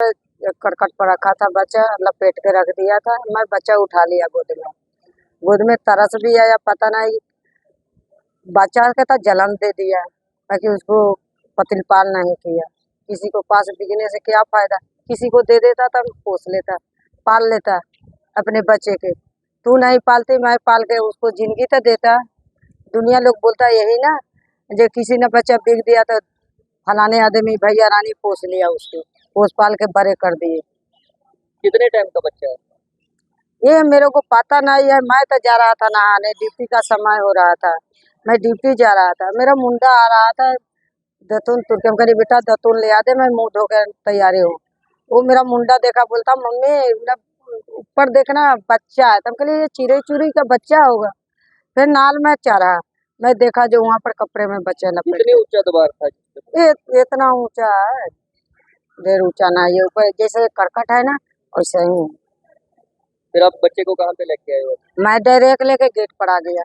करकट पर रखा था बच्चा लपेट के रख दिया था, मैं बच्चा उठा लिया गोद में। गोद में तरस भी आया, पता नहीं, बच्चा के तो जन्म दे दिया, ताकि उसको पतिल पाल नहीं किया। किसी को पास बिकने से क्या फ़ायदा? किसी को दे देता तो पोस लेता, पाल लेता अपने बच्चे के। तू नहीं पालती, मैं पाल के उसको ज़िंदगी तो देता। दुनिया लोग बोलता यही ना जो किसी ने बच्चा बिक दिया तो फलाने आदमी भैया रानी पोस लिया उसको पोस पाल के बड़े कर दिए। कितने टाइम का बच्चा है? ये मेरे को पता नहीं है मैं तो जा रहा था नहाने ड्यूटी का समय हो रहा था। मैं ड्यूटी जा रहा था मेरा मुंडा आ रहा था दतुन तुर्कम करी बेटा दतुन ले आ दे मैं मुँह धो के तैयारी हूँ। वो मेरा मुंडा देखा बोलता मम्मी मतलब ऊपर देखना बच्चा है। तब कहलिए ये चिड़ई चुरी का बच्चा होगा। फिर नाल में चढ़ा। मैं देखा जो वहाँ पर कपड़े में बच्चा लपेट कितने ऊँचा दीवार था ये इतना ऊँचा है। देर ऊँचा ना ये ऊपर जैसे करकट है ना वैसे ही। फिर आप बच्चे को कहाँ पे लेके आए हो? मैं डायरेक्ट लेके गेट पर आ गया।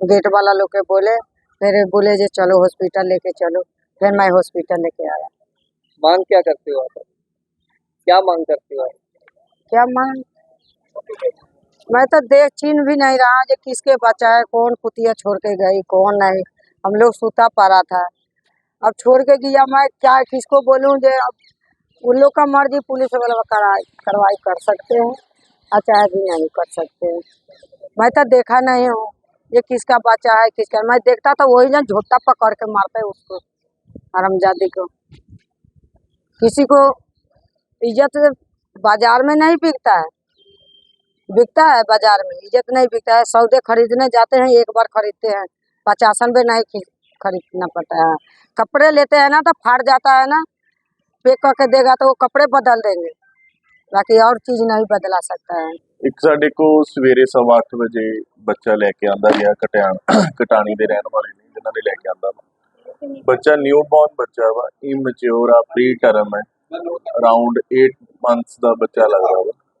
गेट वाला लोग के बोले फिर बोले जे चलो हॉस्पिटल लेके चलो। फिर मैं हॉस्पिटल लेके आया। मांग क्या करते हो आप? क्या मांग करते हो क्या मांग? मैं तो देख चिन्ह भी नहीं रहा जो किसके बच्चा है कौन कुतिया छोड़ के गई, कौन नहीं। हम लोग सूता पड़ा था। अब छोड़ के गया मैं, क्या किसको बोलूँ जे अब उन लोग का मर्ज़ी पुलिस वाला कार्रवाई कर सकते हैं चाहे भी नहीं कर सकते हैं। मैं तो देखा नहीं हूँ ये किसका बच्चा है, किसका मैं देखता तो वही ना झोटा पकड़ के मारते उसको, हरमजादी को। किसी को इज़्ज़त बाज़ार में नहीं बिकता है। बिकता है बाजार में इज्जत नहीं बिकता है सौदे खरीदने जाते हैं एक बार खरीदते हैं पचासन में नहीं खी- खरीदना पड़ता है कपड़े लेते हैं ना तो फाट जाता है ना पैक करके देगा तो वो कपड़े बदल देंगे बाकी और चीज नहीं बदला सकता है ਇੱਕ ਸਾਡੇ ਕੋ ਸਵੇਰੇ ਸਵਾ ਅੱਠ ਵਜੇ ਬੱਚਾ ਲੈ ਕੇ ਆਂਦਾ ਗਿਆ ਕਟਿਆਣ ਕਟਾਣੀ ਦੇ ਰਹਿਣ ਵਾਲੇ ਨੇ ਜਿਨ੍ਹਾਂ ਨੇ ਲੈ ਕੇ ਆਂਦਾ ਵਾ ਬੱਚਾ ਨਿਊ ਬੌਰਨ ਬੱਚਾ ਵਾ ਇਮੈਚੁਰ ਆ ਪ੍ਰੀ ਟਰਮ ਹੈ ਅਰਾਊਂਡ 8 ਮੰਥਸ ਦਾ ਬੱਚਾ ਲੱਗਦਾ ਵਾ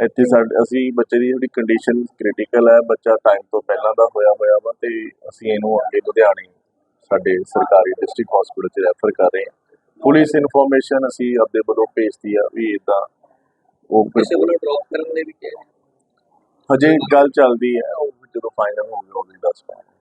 ਇੱਥੇ ਸਾਡੇ ਅਸੀਂ ਬੱਚੇ ਦੀ ਜਿਹੜੀ ਕੰਡੀਸ਼ਨ ਕ੍ਰਿਟੀਕਲ ਹੈ ਬੱਚਾ ਟਾਈਮ ਤੋਂ ਪਹਿਲਾਂ ਦਾ ਹੋਇਆ ਹੋਇਆ ਵਾ ਤੇ ਅਸੀਂ ਇਹਨੂੰ ਅੱਗੇ ਲੁਧਿਆਣੇ ਸਾਡੇ ਸਰਕਾਰੀ ਡਿਸਟ੍ਰਿਕਟ ਹਸਪੀਟਲ 'ਚ ਰੈਫਰ ਕਰ ਰਹੇ ਹਾਂ। ਪੁਲਿਸ ਇਨਫੋਰਮੇਸ਼ਨ ਅਸੀਂ ਆਪਦੇ ਵੱਲੋਂ ਭੇਜਤੀ ਆ ਵੀ ਇਦਾਂ ਉਹ ਕਿਸੇ ਵੱਲੋਂ ਡ੍ਰੌਪ ਕਰਨ ਦੇ ਵੀ ਕਿਹਾ? ਹਜੇ ਗੱਲ ਚੱਲਦੀ ਹੈ ਉਹ ਜਦੋਂ ਫਾਈਨਲ ਹੋ ਗਿਆ ਉਹ ਦੱਸ ਪਾਵਾਂਗੇ।